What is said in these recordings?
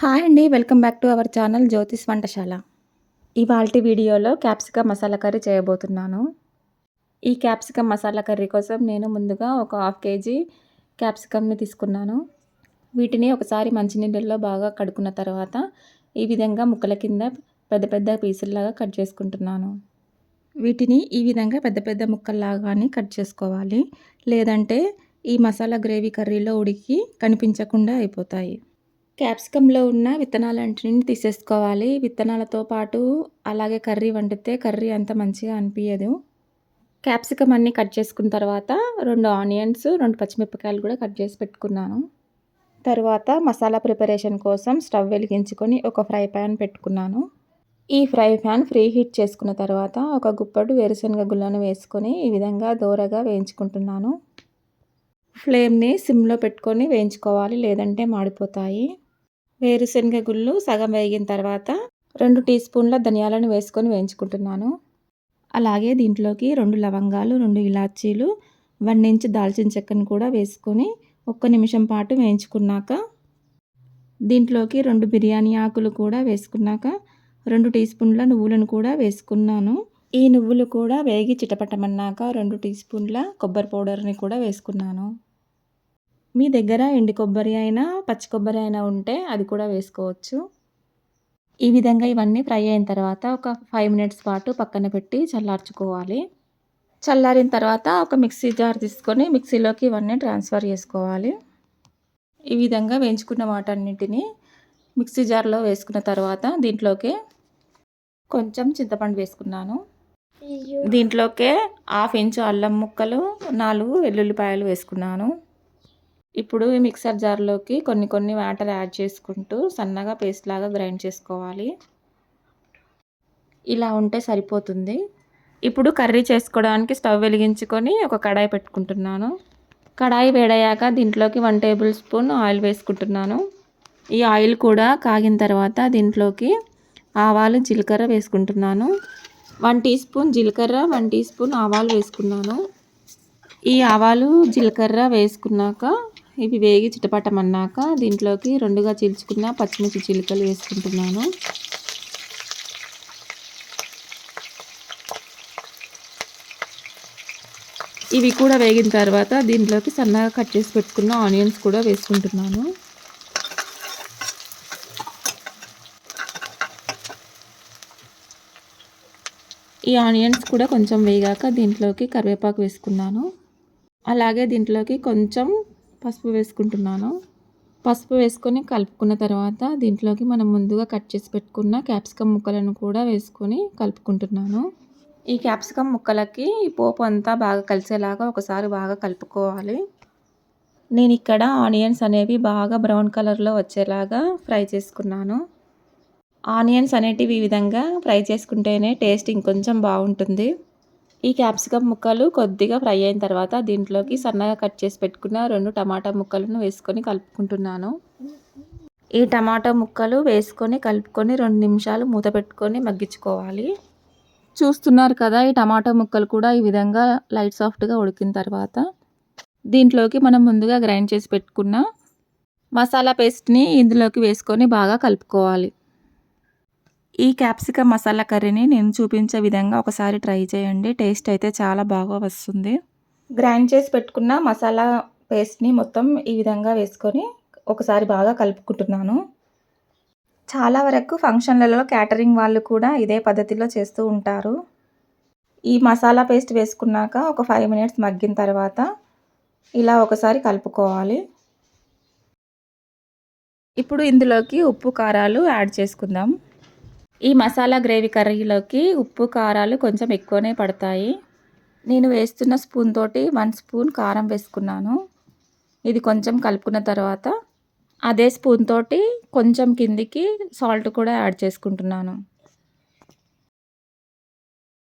Hi అండి welcome back to our channel Jyotish Vantashala. ఇవాల్టి వీడియోలో క్యాప్సికమ్ మసాలా కర్రీ చేయబోతున్నాను. ఈ క్యాప్సికమ్ మసాలా కర్రీ కోసం నేను ముందుగా ఒక హాఫ్ కేజీ క్యాప్సికమ్ని తీసుకున్నాను. వీటిని ఒకసారి మంచినీళ్ళల్లో బాగా కడుక్కున్న తర్వాత ఈ విధంగా ముక్కల కింద పెద్ద పెద్ద పీసుల్లాగా కట్ చేసుకుంటున్నాను. వీటిని ఈ విధంగా పెద్ద పెద్ద ముక్కల్లాగానే కట్ చేసుకోవాలి. లేదంటే ఈ మసాలా గ్రేవీ కర్రీలో ఉడికి కనిపించకుండా అయిపోతాయి. క్యాప్సికంలో ఉన్న విత్తనాలన్నింటిని తీసేసుకోవాలి. విత్తనాలతో పాటు అలాగే కర్రీ వండితే కర్రీ అంత మంచిగా అనిపించదు క్యాప్సికమ్ అన్నీ కట్ చేసుకున్న తర్వాత రెండు ఆనియన్స్ రెండు పచ్చిమిరపకాయలు కూడా కట్ చేసి పెట్టుకున్నాను. తర్వాత మసాలా ప్రిపరేషన్ కోసం స్టవ్ వెలిగించుకొని ఒక ఫ్రై ప్యాన్ పెట్టుకున్నాను. ఈ ఫ్రై ప్యాన్ ఫ్రీ హీట్ చేసుకున్న తర్వాత ఒక గుప్పడు వేరుశనగ గుళ్ళను వేసుకొని ఈ విధంగా దోరగా వేయించుకుంటున్నాను. ఫ్లేమ్ని సిమ్లో పెట్టుకొని వేయించుకోవాలి లేదంటే మాడిపోతాయి. వేరుశనగ గుళ్ళు సగం వేగిన తర్వాత రెండు టీ స్పూన్ల ధనియాలను వేసుకొని వేయించుకుంటున్నాను. అలాగే దీంట్లోకి రెండు లవంగాలు రెండు ఇలాచీలు వన్ ఇంచ్ దాల్చిన చెక్కను కూడా వేసుకొని ఒక్క నిమిషం పాటు వేయించుకున్నాక దీంట్లోకి రెండు బిర్యానీ ఆకులు కూడా వేసుకున్నాక రెండు టీ స్పూన్ల నువ్వులను కూడా వేసుకున్నాను. ఈ నువ్వులు కూడా వేగి చిటపటమన్నాక రెండు టీ స్పూన్ల కొబ్బరి పౌడర్ని కూడా వేసుకున్నాను. మీ దగ్గర ఎండి కొబ్బరి అయినా పచ్చి కొబ్బరి అయినా ఉంటే అది కూడా వేసుకోవచ్చు. ఈ విధంగా ఇవన్నీ ఫ్రై అయిన తర్వాత ఒక ఫైవ్ మినిట్స్ పాటు పక్కన పెట్టి చల్లార్చుకోవాలి. చల్లారిన తర్వాత ఒక మిక్సీ జార్ తీసుకొని మిక్సీలోకి ఇవన్నీ ట్రాన్స్ఫర్ చేసుకోవాలి. ఈ విధంగా వేయించుకున్న వాటన్నిటిని మిక్సీ జార్లో వేసుకున్న తర్వాత దీంట్లోకి కొంచెం చింతపండు వేసుకున్నాను. దీంట్లోకే హాఫ్ ఇంచు అల్లం ముక్కలు నాలుగు వెల్లుల్లిపాయలు వేసుకున్నాను. ఇప్పుడు ఈ మిక్సర్ జార్లోకి కొన్ని కొన్ని వాటర్ యాడ్ చేసుకుంటూ సన్నగా పేస్ట్ లాగా గ్రైండ్ చేసుకోవాలి. ఇలా ఉంటే సరిపోతుంది. ఇప్పుడు కర్రీ చేసుకోవడానికి స్టవ్ వెలిగించుకొని ఒక కడాయి పెట్టుకుంటున్నాను. కడాయి వేడయ్యాక దీంట్లోకి వన్ టేబుల్ స్పూన్ ఆయిల్ వేసుకుంటున్నాను. ఈ ఆయిల్ కూడా కాగిన తర్వాత దీంట్లోకి ఆవాలు జీలకర్ర వేసుకుంటున్నాను. వన్ టీ స్పూన్ జీలకర్ర వన్ టీ స్పూన్ ఆవాలు వేసుకున్నాను. ఈ ఆవాలు జీలకర్ర వేసుకున్నాక ఇవి వేగి చిటపటమన్నాక దీంట్లోకి రెండుగా చీల్చుకున్న పచ్చిమిర్చి చిలుకలు వేసుకుంటున్నాను. ఇవి కూడా వేగిన తర్వాత దీంట్లోకి సన్నగా కట్ చేసి పెట్టుకున్న ఆనియన్స్ కూడా వేసుకుంటున్నాను. ఈ ఆనియన్స్ కూడా కొంచెం వేగాక దీంట్లోకి కరివేపాకు వేసుకున్నాను. అలాగే దీంట్లోకి కొంచెం పసుపు వేసుకుంటున్నాను. పసుపు వేసుకొని కలుపుకున్న తర్వాత దీంట్లోకి మనం ముందుగా కట్ చేసి పెట్టుకున్న క్యాప్సికమ్ ముక్కలను కూడా వేసుకొని కలుపుకుంటున్నాను. ఈ క్యాప్సికమ్ ముక్కలకి పోపు అంతా బాగా కలిసేలాగా ఒకసారి బాగా కలుపుకోవాలి. నేను ఇక్కడ ఆనియన్స్ అనేవి బాగా బ్రౌన్ కలర్లో వచ్చేలాగా ఫ్రై చేసుకున్నాను. ఆనియన్స్ అనేటివి ఈ విధంగా ఫ్రై చేసుకుంటేనే టేస్ట్ ఇంకొంచెం బాగుంటుంది. ఈ క్యాప్సికమ్ ముక్కలు కొద్దిగా ఫ్రై అయిన తర్వాత దీంట్లోకి సన్నగా కట్ చేసి పెట్టుకున్న రెండు టమాటా ముక్కలను వేసుకొని కలుపుకుంటున్నాను. ఈ టమాటా ముక్కలు వేసుకొని కలుపుకొని రెండు నిమిషాలు మూత పెట్టుకొని మగ్గించుకోవాలి. చూస్తున్నారు కదా ఈ టమాటా ముక్కలు కూడా ఈ విధంగా లైట్ సాఫ్ట్గా ఉడికిన తర్వాత దీంట్లోకి మనం ముందుగా గ్రైండ్ చేసి పెట్టుకున్న మసాలా పేస్ట్ని ఇందులోకి వేసుకొని బాగా కలుపుకోవాలి. ఈ క్యాప్సికమ్ మసాలా కర్రీని నేను చూపించే విధంగా ఒకసారి ట్రై చేయండి. టేస్ట్ అయితే చాలా బాగా వస్తుంది. గ్రైండ్ చేసి పెట్టుకున్న మసాలా పేస్ట్ని మొత్తం ఈ విధంగా వేసుకొని ఒకసారి బాగా కలుపుకుంటున్నాను. చాలా వరకు ఫంక్షన్లలో క్యాటరింగ్ వాళ్ళు కూడా ఇదే పద్ధతిలో చేస్తూ ఉంటారు. ఈ మసాలా పేస్ట్ వేసుకున్నాక ఒక ఫైవ్ మినిట్స్ మగ్గిన తర్వాత ఇలా ఒకసారి కలుపుకోవాలి. ఇప్పుడు ఇందులోకి ఉప్పు కారాలు యాడ్ చేసుకుందాం. ఈ మసాలా గ్రేవీ కర్రీలోకి ఉప్పు కారాలు కొంచెం ఎక్కువనే పడతాయి. నేను వేస్తున్న స్పూన్ తోటి వన్ స్పూన్ కారం వేసుకున్నాను. ఇది కొంచెం కలుపుకున్న తర్వాత అదే స్పూన్ తోటి కొంచెం కిందికి సాల్ట్ కూడా యాడ్ చేసుకుంటున్నాను.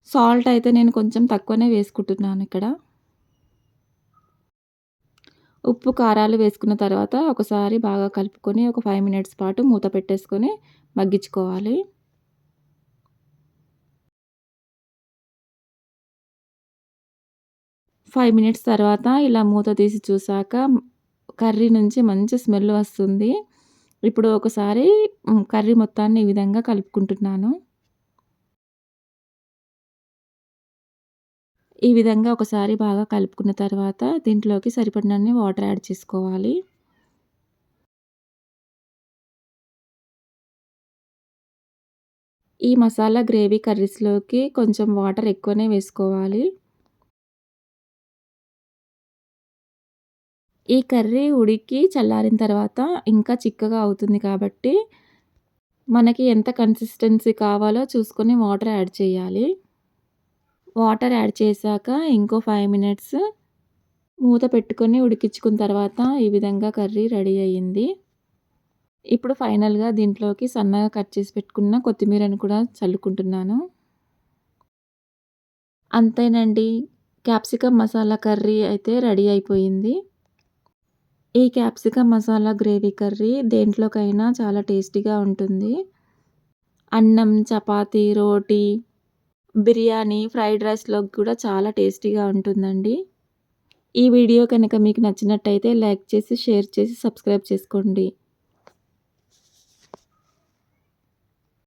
సాల్ట్ అయితే నేను కొంచెం తక్కువనే వేసుకుంటున్నాను ఇక్కడ. ఉప్పు కారాలు వేసుకున్న తర్వాత ఒకసారి బాగా కలుపుకొని ఒక ఫైవ్ మినిట్స్ పాటు మూత పెట్టేసుకొని మగ్గించుకోవాలి. ఫైవ్ మినిట్స్ తర్వాత ఇలా మూత తీసి చూసాక కర్రీ నుంచి మంచి స్మెల్ వస్తుంది ఇప్పుడు ఒకసారి కర్రీ మొత్తాన్ని ఈ విధంగా కలుపుకుంటున్నాను. ఈ విధంగా ఒకసారి బాగా కలుపుకున్న తర్వాత దీంట్లోకి సరిపడినన్ని వాటర్ యాడ్ చేసుకోవాలి. ఈ మసాలా గ్రేవీ కర్రీస్‌లోకి కొంచెం వాటర్ ఎక్కువనే వేసుకోవాలి. ఈ కర్రీ ఉడికి చల్లారిన తర్వాత ఇంకా చిక్కగా అవుతుంది కాబట్టి, మనకి ఎంత కన్సిస్టెన్సీ కావాలో చూసుకొని వాటర్ యాడ్ చేయాలి. వాటర్ యాడ్ చేశాక ఇంకో ఫైవ్ మినిట్స్ మూత పెట్టుకొని ఉడికించుకున్న తర్వాత ఈ విధంగా కర్రీ రెడీ అయ్యింది. ఇప్పుడు ఫైనల్‌గా దీంట్లోకి సన్నగా కట్ చేసి పెట్టుకున్న కొత్తిమీరను కూడా చల్లుకుంటున్నాను. అంతేనండి. క్యాప్సికమ్ మసాలా కర్రీ అయితే రెడీ అయిపోయింది. ఈ క్యాప్సికమ్ మసాలా గ్రేవీ కర్రీ దేంట్లోకైనా చాలా టేస్టీగా ఉంటుంది. అన్నం, చపాతి రోటీ, బిర్యానీ, ఫ్రైడ్ రైస్‌లోకి కూడా చాలా టేస్టీగా ఉంటుందండి. ఈ వీడియో కనుక మీకు నచ్చినట్టయితే లైక్ చేసి, షేర్ చేసి, సబ్స్క్రైబ్ చేసుకోండి.